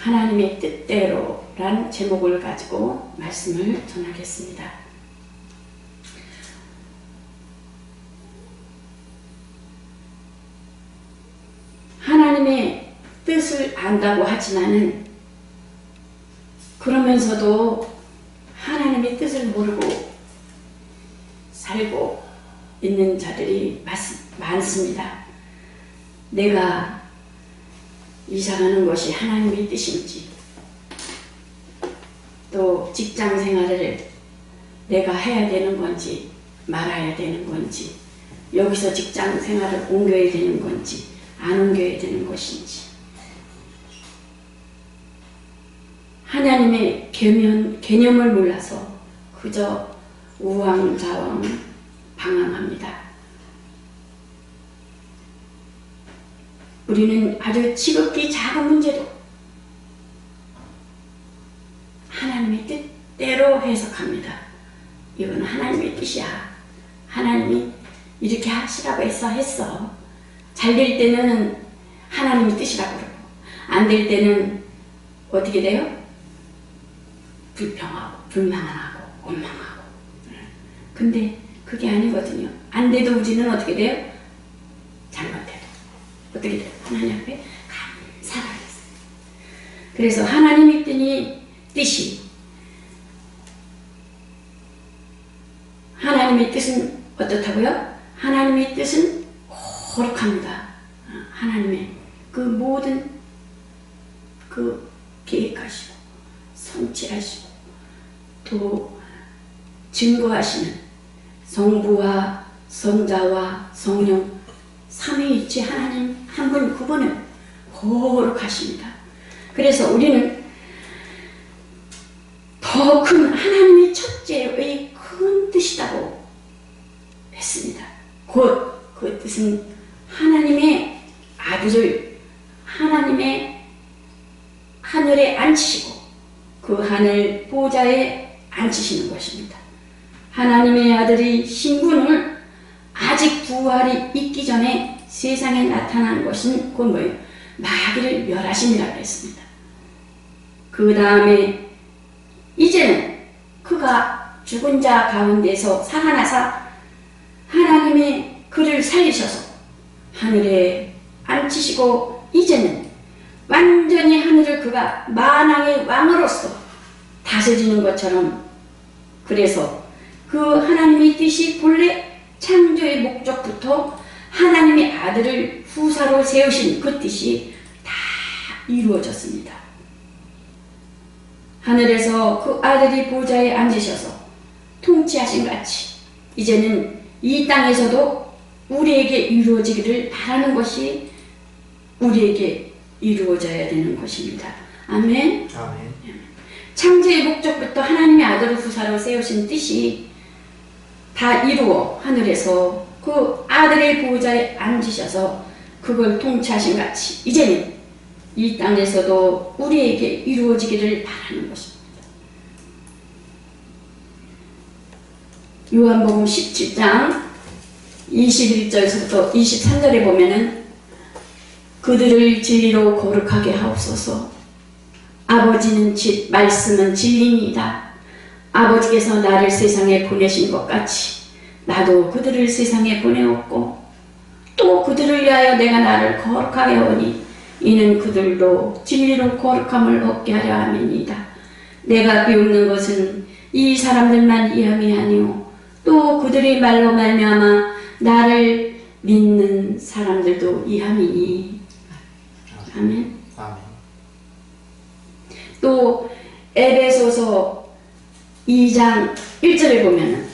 하나님의 뜻대로란 제목을 가지고 말씀을 전하겠습니다. 하나님의 뜻을 안다고 하지만은 그러면서도 하나님의 뜻을 모르고 살고 있는 자들이 많습니다. 내가 이사가는 것이 하나님의 뜻인지 또 직장 생활을 내가 해야 되는 건지 말아야 되는 건지 여기서 직장 생활을 옮겨야 되는 건지 안 옮겨야 되는 것인지 하나님의 개념, 개념을 몰라서 그저 우왕좌왕 방황합니다. 우리는 아주 지극히 작은 문제도 하나님의 뜻대로 해석합니다. 이건 하나님의 뜻이야. 하나님이 이렇게 하시라고 해서 했어. 잘 될 때는 하나님의 뜻이라고 그러고 안 될 때는 어떻게 돼요? 불평하고 불만하고 원망하고 근데 그게 아니거든요. 안 돼도 우리는 어떻게 돼요? 어떻게 돼요? 하나님 앞에 감사하겠어요. 그래서 하나님의 뜻이, 뜻이 하나님의 뜻은 어떻다고요? 하나님의 뜻은 거룩합니다. 하나님의 그 모든 그 계획하시고 성취하시고 또 증거하시는 성부와 성자와 성령 삼위일체 하나님 한분 그분은 거룩하십니다. 그래서 우리는 더 큰 하나님의 첫째의 큰 뜻이라고 했습니다. 곧 그 뜻은 하나님의 아들을 하나님의 하늘에 앉히시고 그 하늘 보좌에 앉히시는 것입니다. 하나님의 아들이 신분을 아직 부활이 있기 전에 세상에 나타난 것은 곧 뭐예요? 마귀를 멸하심이라고 했습니다. 그 다음에 이제는 그가 죽은 자 가운데서 살아나사 하나님의 그를 살리셔서 하늘에 앉히시고 이제는 완전히 하늘을 그가 만왕의 왕으로서 다스리는 것처럼 그래서 그 하나님의 뜻이 본래 창조의 목적부터 하나님의 아들을 후사로 세우신 그 뜻이 다 이루어졌습니다. 하늘에서 그 아들이 보좌에 앉으셔서 통치하신 같이 이제는 이 땅에서도 우리에게 이루어지기를 바라는 것이 우리에게 이루어져야 되는 것입니다. 아멘. 아멘. 창조의 목적부터 하나님의 아들을 후사로 세우신 뜻이 다 이루어 하늘에서 그 아들의 보호자에 앉으셔서 그걸 통치하신 같이 이제는 이 땅에서도 우리에게 이루어지기를 바라는 것입니다. 요한복음 17장 21절에서부터 23절에 보면은 그들을 진리로 거룩하게 하옵소서 아버지는 진, 말씀은 진리입니다. 아버지께서 나를 세상에 보내신 것 같이 나도 그들을 세상에 보내었고 또 그들을 위하여 내가 나를 거룩하게 하오니 이는 그들도 진리로 거룩함을 얻게 하려 함이니이다. 내가 비웃는 것은 이 사람들만 이함이 아니오 또 그들의 말로 말미암아 나를 믿는 사람들도 이함이니 아멘. 아멘. 또 에베소서 2장 1절에 보면은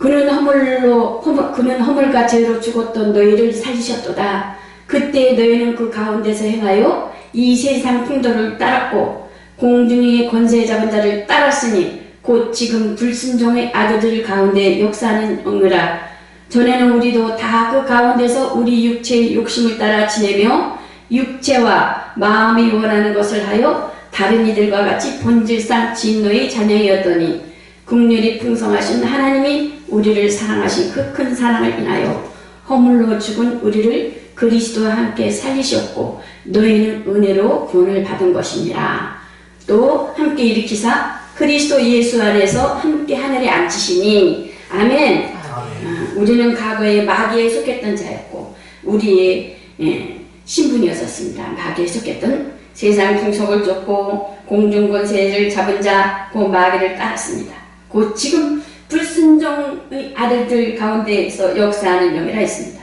그는 허물로 허물, 그는 허물과 죄로 죽었던 너희를 살리셨도다. 그때 너희는 그 가운데서 행하여 이 세상 풍도를 따랐고 공중의 권세 잡은 자를 따랐으니 곧 지금 불순종의 아들들 가운데 역사하는 응으라. 전에는 우리도 다 그 가운데서 우리 육체의 욕심을 따라 지내며 육체와 마음이 원하는 것을 하여 다른 이들과 같이 본질상 진노의 자녀이었더니 국률이 풍성하신 하나님이 우리를 사랑하신 그 큰 사랑을 인하여 허물로 죽은 우리를 그리스도와 함께 살리셨고 너희는 은혜로 구원을 받은 것이니라. 또 함께 일으키사 그리스도 예수 안에서 함께 하늘에 앉히시니 아멘. 아, 우리는 과거에 마귀에 속했던 자였고 우리의 예, 신분이었었습니다. 마귀에 속했던 세상 풍속을 쫓고 공중권세를 잡은 자, 그 마귀를 따랐습니다. 곧 지금 불순종의 아들들 가운데에서 역사하는 영이라 했습니다.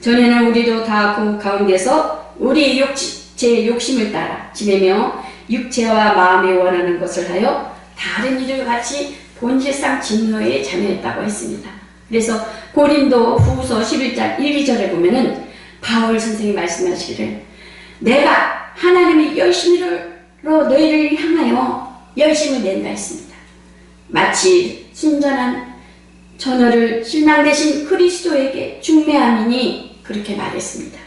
전에는 우리도 다 그 가운데서 우리의 욕심, 제 욕심을 따라 지내며 육체와 마음이 원하는 것을 하여 다른 일을 같이 본질상 진노에 참여했다고 했습니다. 그래서 고린도 후서 11장 1, 2절에 보면은 바울 선생이 말씀하시기를 내가 하나님의 열심히로 너희를 향하여 열심을 낸다 했습니다. 마치 순전한 전어를 신랑 대신 그리스도에게 중매함이니 그렇게 말했습니다.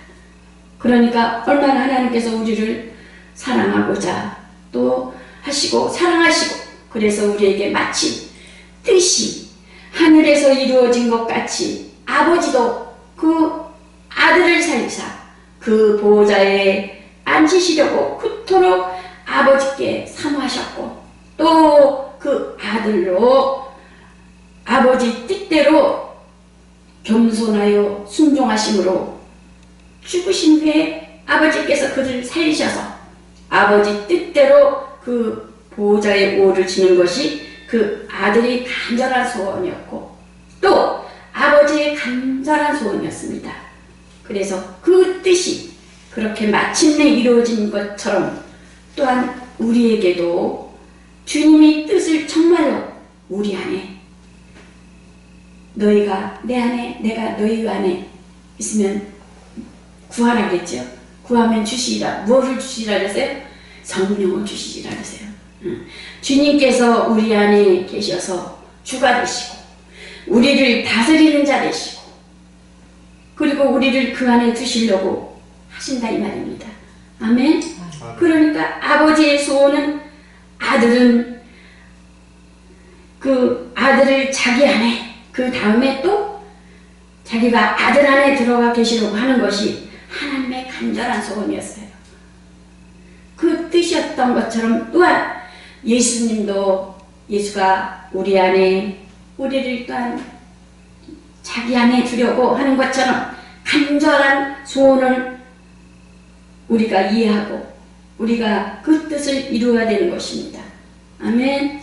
그러니까 얼마나 하나님께서 우리를 사랑하고자 또 하시고 사랑하시고 그래서 우리에게 마치 뜻이 하늘에서 이루어진 것 같이 아버지도 그 아들을 살리사 그 보호자에 앉히시려고 그토록 아버지께 사모하셨고 또 그 아들로 아버지 뜻대로 겸손하여 순종하심으로 죽으신 후에 아버지께서 그를 살리셔서 아버지 뜻대로 그 보호자의 오를 지는 것이 그 아들의 간절한 소원이었고 또 아버지의 간절한 소원이었습니다. 그래서 그 뜻이 그렇게 마침내 이루어진 것처럼 또한 우리에게도 주님의 뜻을 정말로 우리 안에 너희가 내 안에 내가 너희 안에 있으면 구하라 그랬죠. 구하면 주시리라. 무엇을 주시리라 그랬어요? 성령을 주시리라 그랬어요. 주님께서 우리 안에 계셔서 주가 되시고 우리를 다스리는 자 되시고 그리고 우리를 그 안에 두시려고 하신다 이 말입니다. 아멘. 그러니까 아버지의 소원은 아들은 그 아들을 자기 안에 그 다음에 또 자기가 아들 안에 들어가 계시려고 하는 것이 하나님의 간절한 소원이었어요. 그 뜻이었던 것처럼 또한 예수님도 예수가 우리 안에 우리를 또한 자기 안에 두려고 하는 것처럼 간절한 소원을 우리가 이해하고 우리가 그 뜻을 이루어야 되는 것입니다. 아멘.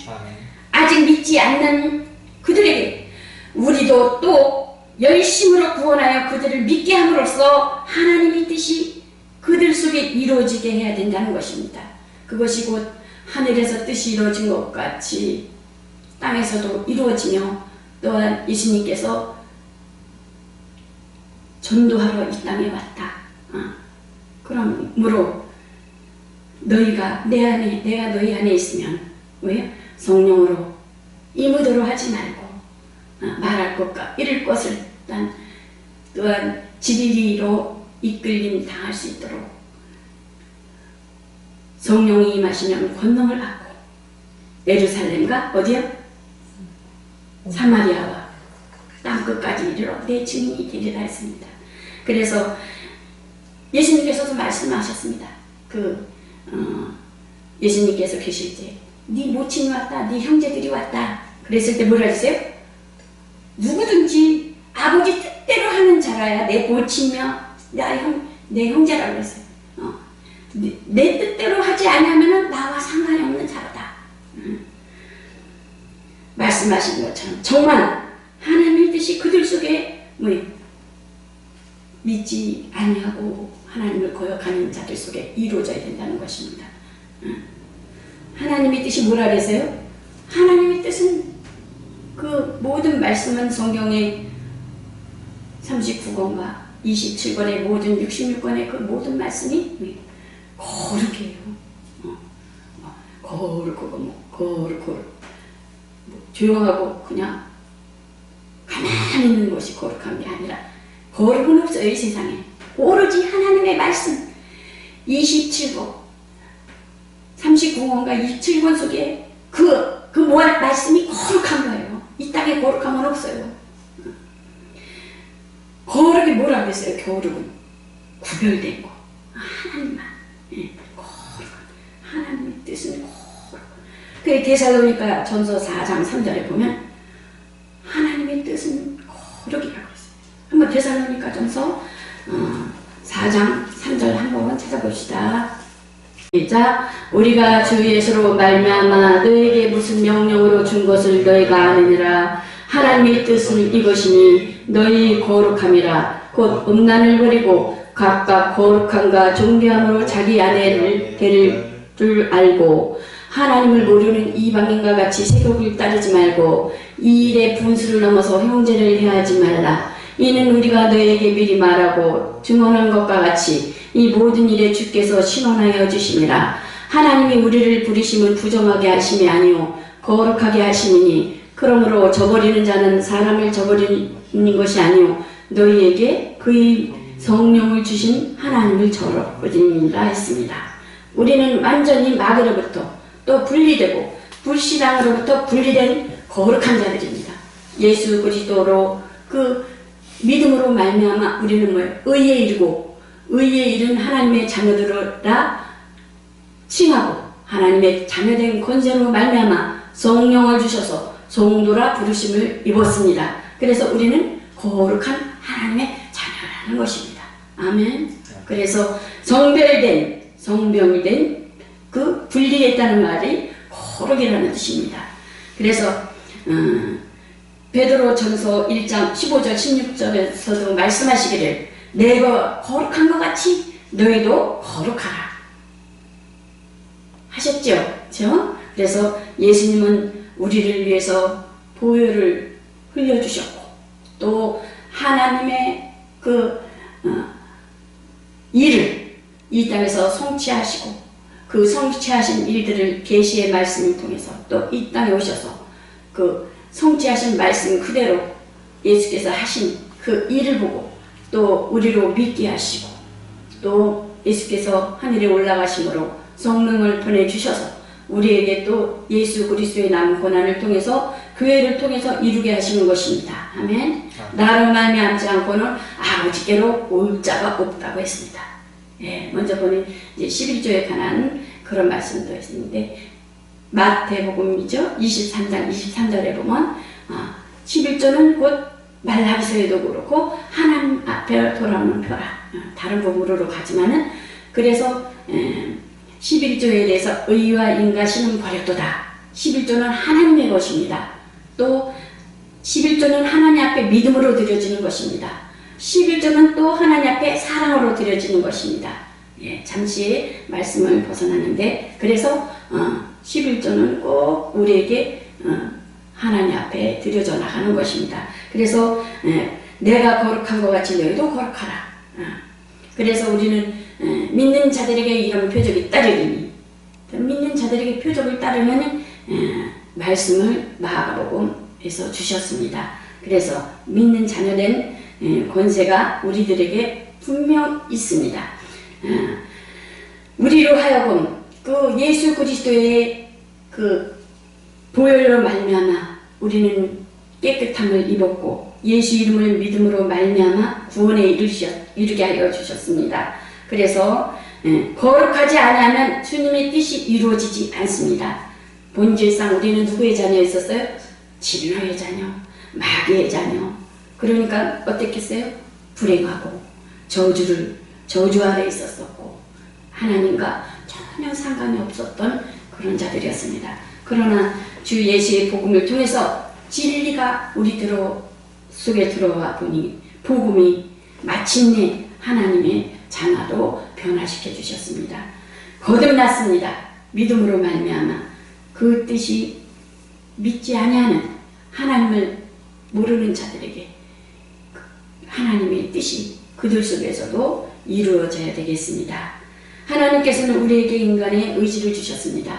아직 믿지 않는 그들에게 우리도 또 열심으로 구원하여 그들을 믿게 함으로써 하나님의 뜻이 그들 속에 이루어지게 해야 된다는 것입니다. 그것이 곧 하늘에서 뜻이 이루어진 것 같이 땅에서도 이루어지며 또한 예수님께서 전도하러 이 땅에 왔다. 어. 그러므로 너희가 내 안에 내가 너희 안에 있으면 왜 성령으로 이무대로 하지 말고 어, 말할 것과 이럴 것을 또한 또한 지리리로 이끌림 당할 수 있도록 성령이 임하시면 권능을 받고 예루살렘과 어디요? 사마리아와 땅끝까지 이르러 내 증인이 되리라 했습니다. 그래서 예수님께서도 말씀하셨습니다. 그 어, 예수님께서 계실 때, 네 모친이 왔다, 네 형제들이 왔다. 그랬을 때 뭐라 했어요? 누구든지 아버지 뜻대로 하는 자라야 내 모친이며 내, 형, 내 형제라고 했어요. 어. 내, 내, 뜻대로 하지 않으면 나와 상관이 없는 자로다. 음. 말씀하신 것처럼 정말 하나님의 뜻이 그들 속에 뭐 믿지 아니하고 하나님을 거역하는 자들 속에 이루어져야 된다는 것입니다. 하나님의 뜻이 뭐라 그랬어요? 하나님의 뜻은 그 모든 말씀은 성경의 39권과 27권의 모든 66권의 그 모든 말씀이 거룩해요. 어, 어, 거룩하고 뭐 거룩하고 뭐 조용하고 그냥 가만히 있는 것이 거룩한 게 아니라 거룩은 없어요 이 세상에 오로지 하나님의 말씀 27권 39권과 27권 속에 그, 그 말씀이 거룩한 거예요. 이 땅에 거룩함은 없어요. 거룩이 뭐라고 했어요? 거룩은. 구별된 거 하나님만 예, 거룩한 하나님의 뜻은 거룩 그 데살로니가 전서 4장 3절에 보면 하나님의 뜻은 거룩이라고 했어요 한번 데살로니가 전서 어, 4장 3절 한번 찾아봅시다. 시작. 우리가 주 예수로 말미암아 너에게 무슨 명령으로 준 것을 너희가 아느니라. 하나님의 뜻은 이것이니 너희 거룩함이라. 곧 음란을 버리고 각각 거룩함과 존귀함으로 자기 아내를 데릴 줄 알고 하나님을 모르는 이방인과 같이 세속을 따르지 말고 이 일의 분수를 넘어서 형제를 해하지 말라 이는 우리가 너에게 미리 말하고 증언한 것과 같이 이 모든 일에 주께서 신원하여 주심이라 하나님이 우리를 부르심은 부정하게 하심이 아니요 거룩하게 하심이니 그러므로 저버리는 자는 사람을 저버리는 것이 아니요 너희에게 그의 성령을 주신 하나님을 저버리니라 했습니다. 우리는 완전히 마귀로부터 또 분리되고 불신앙으로부터 분리된 거룩한 자들입니다. 예수 그리스도로 그 믿음으로 말미암아 우리는 뭐 의에 이르고 의에 이른 하나님의 자녀들이라 칭하고 하나님의 자녀된 권세로 말미암아 성령을 주셔서 성도라 부르심을 입었습니다. 그래서 우리는 거룩한 하나님의 자녀라는 것입니다. 아멘. 그래서 성별된 성병된 그 분리했다는 말이 거룩이라는 뜻입니다. 그래서 어, 베드로 전서 1장 15절 16절에서도 말씀하시기를 내가 거룩한 것 같이 너희도 거룩하라 하셨죠. 그렇죠? 그래서 예수님은 우리를 위해서 보혈을 흘려주셨고 또 하나님의 그 어, 일을 이 땅에서 성취하시고 그 성취하신 일들을 계시의 말씀을 통해서 또 이 땅에 오셔서 그 성취하신 말씀 그대로 예수께서 하신 그 일을 보고 또 우리로 믿게 하시고 또 예수께서 하늘에 올라가심으로 성령을 보내주셔서 우리에게 또 예수 그리스도의 남 고난을 통해서 교회를 통해서 이루게 하시는 것입니다. 아멘. 나로 말미암지 않고는 아버지께로 올 자가 없다고 했습니다. 예, 먼저 보는 이제 11조에 관한 그런 말씀도 있는데 마태복음이죠. 23장 23절에 보면 어, 11조는 곧 말라기서에도 그렇고 하나님 앞에 돌아오는 표라 어, 다른 부분으로 가지만은 그래서 에, 11조에 대해서 의와 인가시는 버렸도다. 11조는 하나님의 것입니다. 또 11조는 하나님 앞에 믿음으로 드려지는 것입니다. 11조는 또 하나님 앞에 사랑으로 드려지는 것입니다. 예, 잠시 말씀을 벗어나는데 그래서 어, 11조는 꼭 우리에게 어, 하나님 앞에 드려져 나가는 것입니다. 그래서 예, 내가 거룩한 것 같이 너희도 거룩하라. 어, 그래서 우리는 예, 믿는 자들에게 이런 표적이 따르리니 믿는 자들에게 표적을 따르면 예, 말씀을 마가복음에서 주셨습니다. 그래서 믿는 자녀된 예, 권세가 우리들에게 분명 있습니다. 어, 우리로 하여금 그 예수 그리스도의 그 보혈로 말미암아 우리는 깨끗함을 입었고 예수 이름을 믿음으로 말미암아 구원에 이르게 하여 주셨습니다. 그래서 예, 거룩하지 않으면 주님의 뜻이 이루어지지 않습니다. 본질상 우리는 누구의 자녀였었어요? 진노의 자녀, 마귀의 자녀. 그러니까 어땠겠어요? 불행하고 저주를 저주 아래 있었었고 하나님과 전혀 상관이 없었던 그런 자들이었습니다. 그러나 주 예수의 복음을 통해서 진리가 우리들 속에 들어와 보니 복음이 마침내 하나님의 자나도 변화시켜 주셨습니다. 거듭났습니다. 믿음으로 말미암아 그 뜻이 믿지 아니하는 하나님을 모르는 자들에게 하나님의 뜻이 그들 속에서도 이루어져야 되겠습니다. 하나님께서는 우리에게 인간의 의지를 주셨습니다.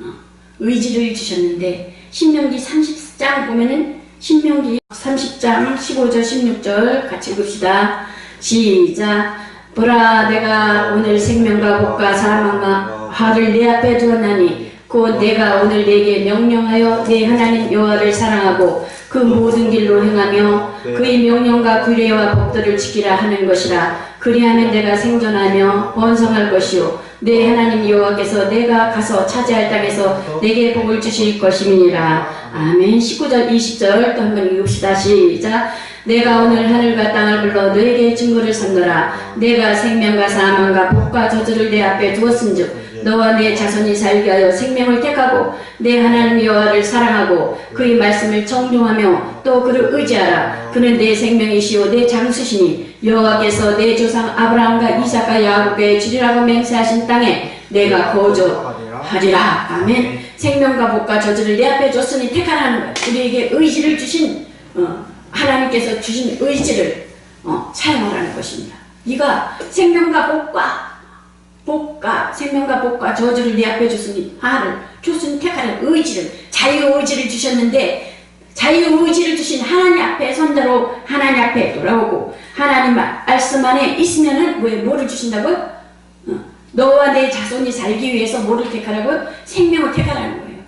어, 의지를 주셨는데 신명기 30장 보면은 신명기 30장 15절 16절 같이 봅시다. 시작 보라 내가 오늘 생명과 복과 사망과 화를 내 앞에 두었나니 곧 내가 오늘 내게 명령하여 내 하나님 여호와를 사랑하고 그 모든 길로 행하며 그의 명령과 규례와 법도를 지키라 하는 것이라. 그리하면 내가 생존하며 번성할 것이요. 내 하나님 여호와께서 내가 가서 차지할 땅에서 내게 복을 주실 것임이니라. 아멘. 19절 20절 또 한번 읽읍시다. 시작. 내가 오늘 하늘과 땅을 불러 너에게 증거를 삼노라. 내가 생명과 사망과 복과 저주를 내 앞에 두었은즉 너와 내 자손이 살게 하여 생명을 택하고 내 하나님 여호와를 사랑하고 그의 말씀을 청종하며 또 그를 의지하라. 그는 내 생명이시요 내 장수시니 여호와께서 내 조상 아브라함과 이삭과 야곱에게 주리라고 맹세하신 땅에 내가 거주하리라. 아멘. 생명과 복과 저주를 내 앞에 줬으니 택하라는 거야 우리에게 의지를 주신 어, 하나님께서 주신 의지를 어, 사용하라는 것입니다. 네가 생명과 복과 복과 생명과 복과 저주를 네 앞에 줬으니 하를 줬으니 택하는 의지를 자유 의지를 주셨는데 자유 의지를 주신 하나님 앞에 선대로 하나님 앞에 돌아오고 하나님 말씀 안에 있으면은 왜 뭐를 주신다고요? 어, 너와 내 자손이 살기 위해서 뭐를 택하라고요? 생명을 택하라는 거예요.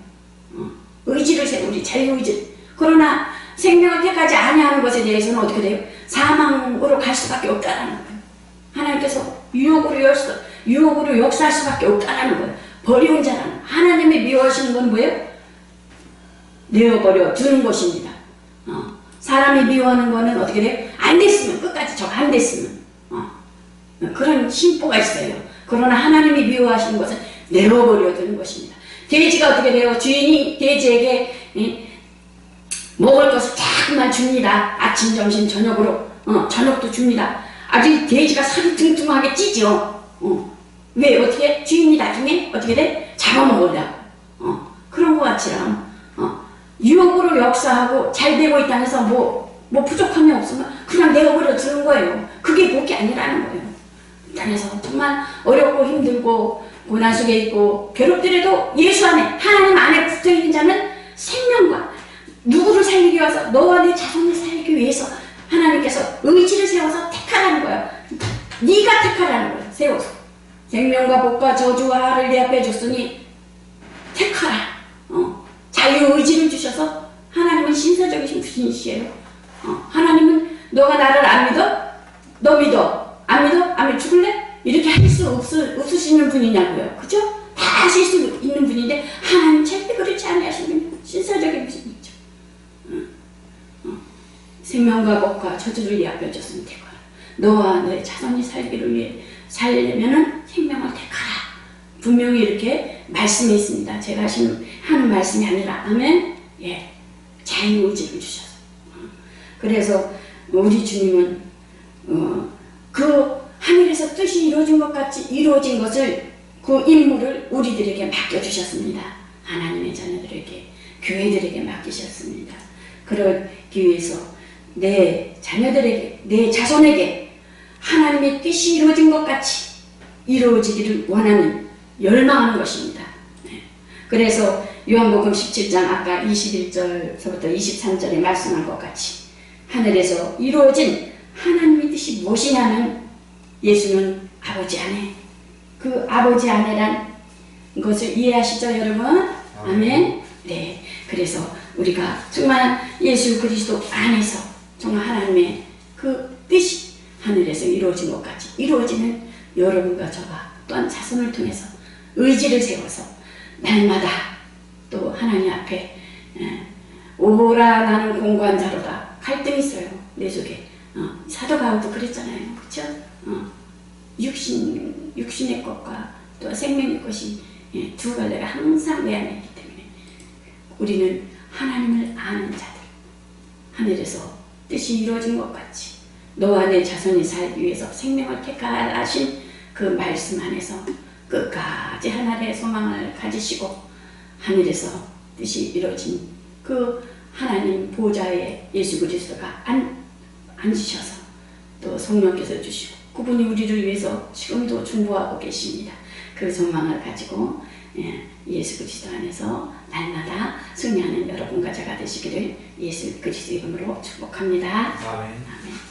어, 의지를 세우 우리 자유 의지. 그러나 생명을 택하지 아니하는 것에 대해서는 어떻게 돼요? 사망으로 갈 수밖에 없다라는 거예요. 하나님께서 유혹으로 열수 유혹으로 역사할 수밖에 없다라는 거예요. 버리운 자라는 하나님이 미워하시는 건 뭐예요? 내어버려 두는 것입니다. 어, 사람이 미워하는 거는 어떻게 돼요? 안 됐으면 끝까지 저안 됐으면 어, 그런 심보가 있어요. 그러나 하나님이 미워하시는 것은 내어버려 두는 것입니다. 돼지가 어떻게 돼요? 주인이 돼지에게 이, 먹을 것을 자꾸만 줍니다. 아침, 점심, 저녁으로 어, 저녁도 줍니다. 아주 돼지가 살이 뚱뚱하게 찌죠. 어. 왜 어떻게 주인이 나중에 어떻게 돼? 잡아먹으려고. 어. 그런 것 같이랑 어. 유혹으로 역사하고 잘 되고 있다고 해서 뭐, 뭐 부족함이 없으면 그냥 내어버려 두는 거예요. 그게 복이 아니라는 거예요. 땅에서 정말 어렵고 힘들고 고난 속에 있고 괴롭더라도 예수 안에 하나님 안에 붙어있는 자는 생명과 누구를 살리기 위해서 너와 내 자손을 살기 위해서 하나님께서 의지를 세워서 택하라는 거야. 네가 택하라는 거야. 세워서 생명과 복과 저주와 하를 내 앞에 줬으니 택하라. 어. 자유 의지를 주셔서 하나님은 신사적이신 분이시에요. 어. 하나님은 너가 나를 안 믿어? 너 믿어? 안 믿어? 안 믿어? 죽을래? 이렇게 할 수 없으시는 분이냐고요. 그죠? 다 하실 수 있는 분인데 하나님 절대 그렇지 않으시는 신사적인 분이죠. 생명과 복과 저주를 예약해줬으면 되거라. 너와 너의 자손이 살기를 위해 살려면은 생명을 택하라. 분명히 이렇게 말씀이 있습니다. 제가 하시는 하는 말씀이 아니라 아멘. 예, 자유의지를 주셔서. 그래서 우리 주님은 어, 그 하늘에서 뜻이 이루어진 것 같이 이루어진 것을 그 임무를 우리들에게 맡겨주셨습니다. 하나님의 자녀들에게 교회들에게 맡기셨습니다. 그러기 위해서 내 자녀들에게 내 자손에게 하나님의 뜻이 이루어진 것 같이 이루어지기를 원하는 열망하는 것입니다. 네. 그래서 요한복음 17장 아까 21절서부터 23절에 말씀한 것 같이 하늘에서 이루어진 하나님의 뜻이 무엇이냐면 예수는 아버지 안에 그 아버지 안에란 것을 이해하시죠 여러분? 아멘. 네. 그래서 우리가 정말 예수 그리스도 안에서 정말 하나님의 그 뜻이 하늘에서 이루어진 것 같이 이루어지는 여러분과 저가 또한 자손을 통해서 의지를 세워서 날마다 또 하나님 앞에 예, 오라 나는 공고한 자로다. 갈등이 있어요 내 속에. 어, 사도 바울도 그랬잖아요. 그렇죠? 어, 육신 육신의 것과 또 생명의 것이 예, 두 갈래가 항상 내 안에 있기 때문에 우리는 하나님을 아는 자들 하늘에서 뜻이 이루어진 것 같이 너와 내 자손이 살기 위해서 생명을 택하신 그 말씀 안에서 끝까지 하나님의 소망을 가지시고 하늘에서 뜻이 이루어진 그 하나님 보좌에 예수 그리스도가 앉, 앉으셔서 또 성령께서 주시고 그분이 우리를 위해서 지금도 중보하고 계십니다. 그 소망을 가지고 예, 예수 그리스도 안에서 날마다 승리하는 여러분과 제가 되시기를 예수 그리스도 이름으로 축복합니다. 아멘. 아멘.